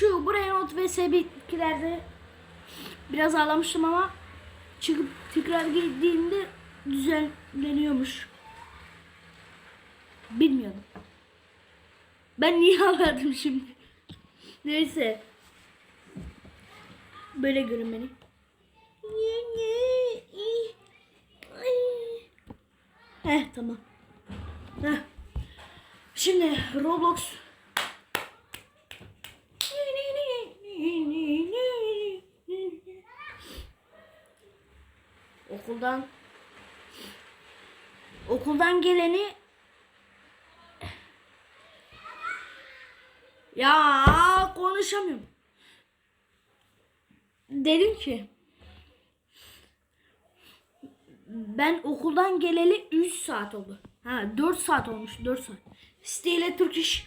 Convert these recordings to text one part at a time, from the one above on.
Şu buraya not ve sebitlerde biraz ağlamıştım ama çıkıp tekrar girdiğimde düzenleniyormuş. Bilmiyorum. Ben niye ağladım şimdi? Neyse. Böyle görün beni. Heh tamam. Heh. Şimdi Roblox Okuldan okuldan geleni ya konuşamıyorum. Dedim ki ben okuldan geleli 3 saat oldu. Ha 4 saat olmuş 4 saat. Stay Turkish.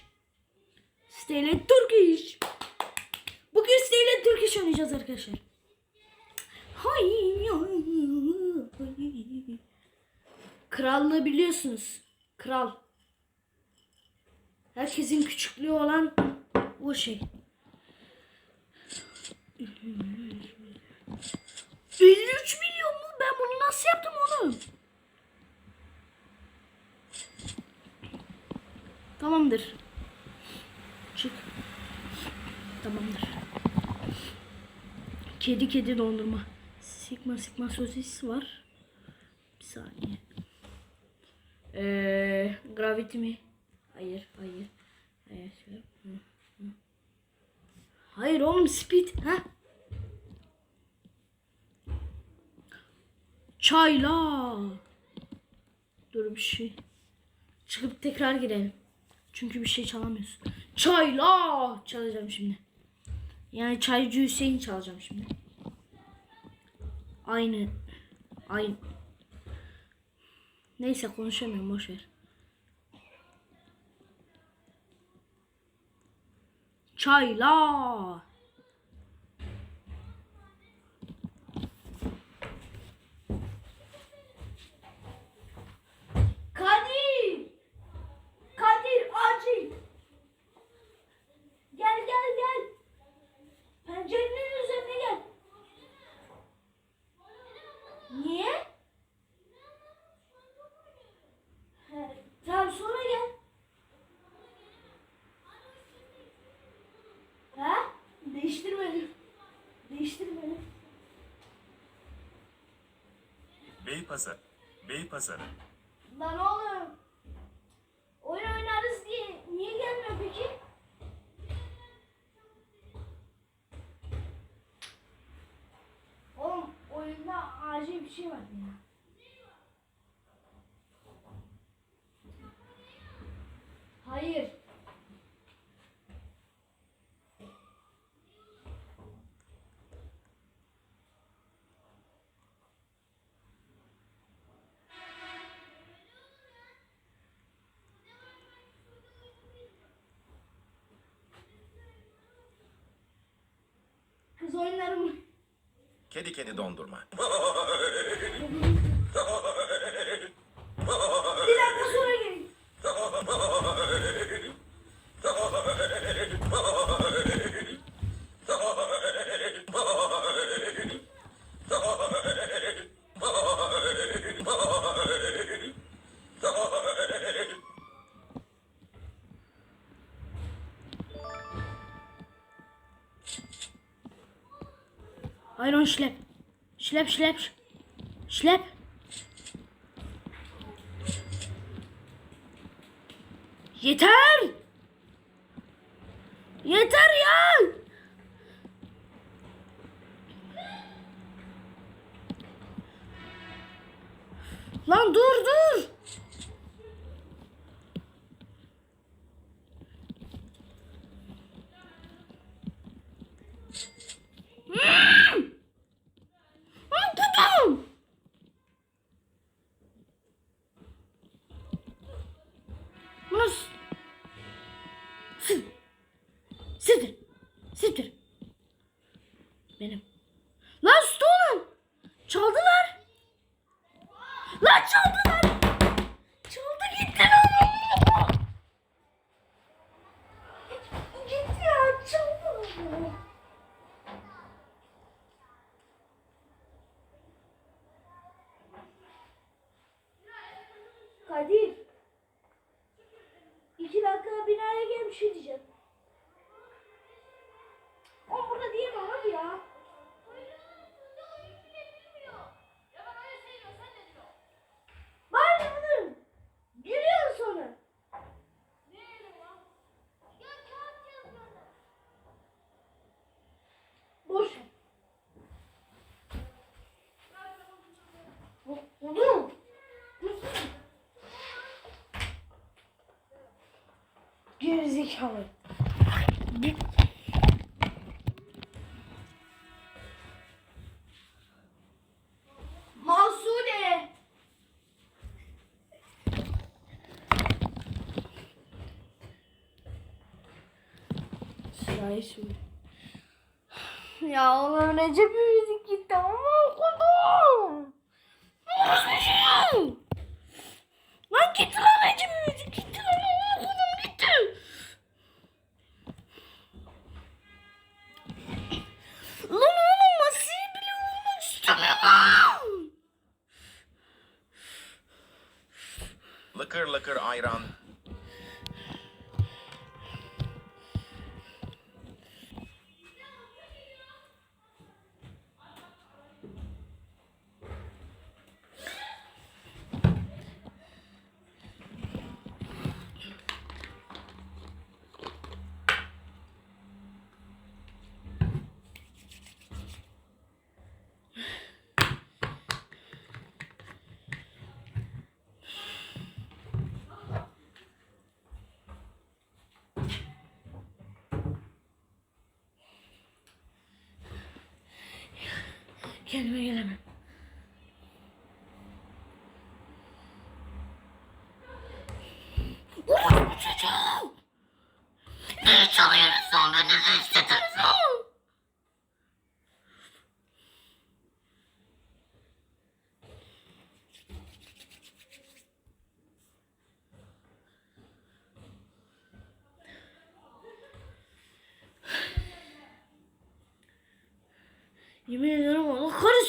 Stay Turkish. Bugün Stay Turkish oynayacağız arkadaşlar. Hay. Krallığı biliyorsunuz. Kral. Herkesin küçüklüğü olan o şey. 53 milyon mu? Ben bunu nasıl yaptım oğlum? Tamamdır. Çık. Tamamdır. Kedi kedi dondurma. Sigma sigma sosis var. Saniye. Ee, gravity mi? Hayır, hayır. Hayır. Hayır oğlum speed. Ha? Çayla. Dur bir şey. Çıkıp tekrar girelim. Çünkü bir şey çalamıyoruz. Çayla çalacağım şimdi. Yani çaycı Hüseyin çalacağım şimdi. Aynı. Aynı. Neyse konuşamıyorum boş ver. Çayla. Kadir. Kadir acil. Gel gel gel. Pencerenin üzerine gel. Niye? He, tamam sonra gel. Ha? Değiştirmedim. Değiştirmedim. Beypazarı. Beypazarı. Lan oğlum. Oyun oynarız diye niye gelmiyor peki? Oğlum oyunda acil bir şey var ya. Hayır. Mı? Kedi kedi dondurma. Ayron şlep. Şlep şlep. Şlep. Yeter. Yeter ya. Lan dur dur. Lan çaldı lan. Çaldı gitti lan. Gitti ya çaldı. Kadir. İki dakika binaya gelmiş şey diyeceğim. Oğlum burada diyemem abi ya. Zekalı. Bir- Masude. Sırayı söyle. Ya oğlum Recep İvedik gitti ama okudum. Nasıl Lan gitti lan Recep istemiyorum. Lıkır lıkır ayran. Kendime gelemem. Oğlum bu çocuğum. Ne çalıyorsun beni ne istediyorsun? Yemin ederim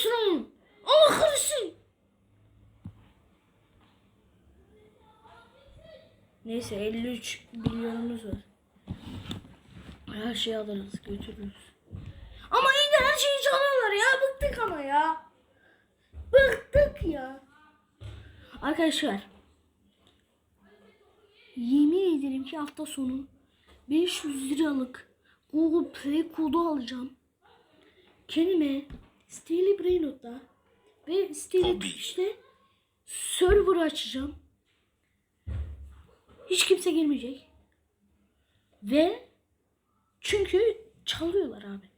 Kahretsin onu. Allah kahretsin. Neyse 53 milyonumuz var. Her şeyi alırız götürürüz. Ama yine her şeyi çalıyorlar ya. Bıktık ama ya. Bıktık ya. Arkadaşlar. Yemin ederim ki hafta sonu 500 liralık Google Play kodu alacağım kendime Steli Brainot'ta ve Steli. Twitch'te server açacağım. Hiç kimse girmeyecek. Ve çünkü çalıyorlar abi.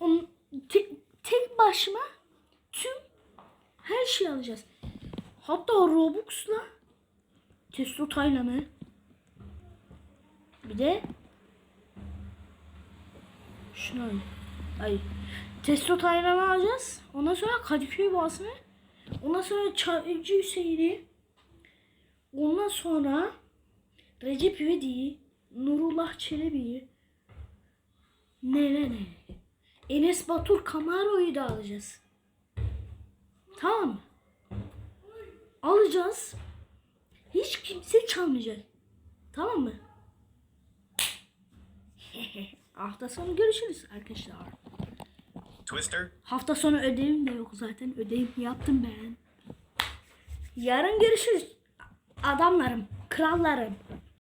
Onun, tek, tek başıma tüm her şeyi alacağız. Hatta Robux'la Testo Taylan'ı bir de şunu alayım. Ay. Testo Taylan'ı alacağız. Ondan sonra Kadıköy Boğazı'nı. Ondan sonra Çaycı Hüseyin'i. Ondan sonra Recep İvedik'i. Nurullah Çelebi'yi. Ne ne ne. Enes Batur Kamaro'yu da alacağız. Tamam mı? Alacağız. Hiç kimse çalmayacak. Tamam mı? Hafta sonu görüşürüz arkadaşlar. Twister. Hafta sonu ödevim de yok zaten. Ödevimi yaptım ben. Yarın görüşürüz. Adamlarım, krallarım.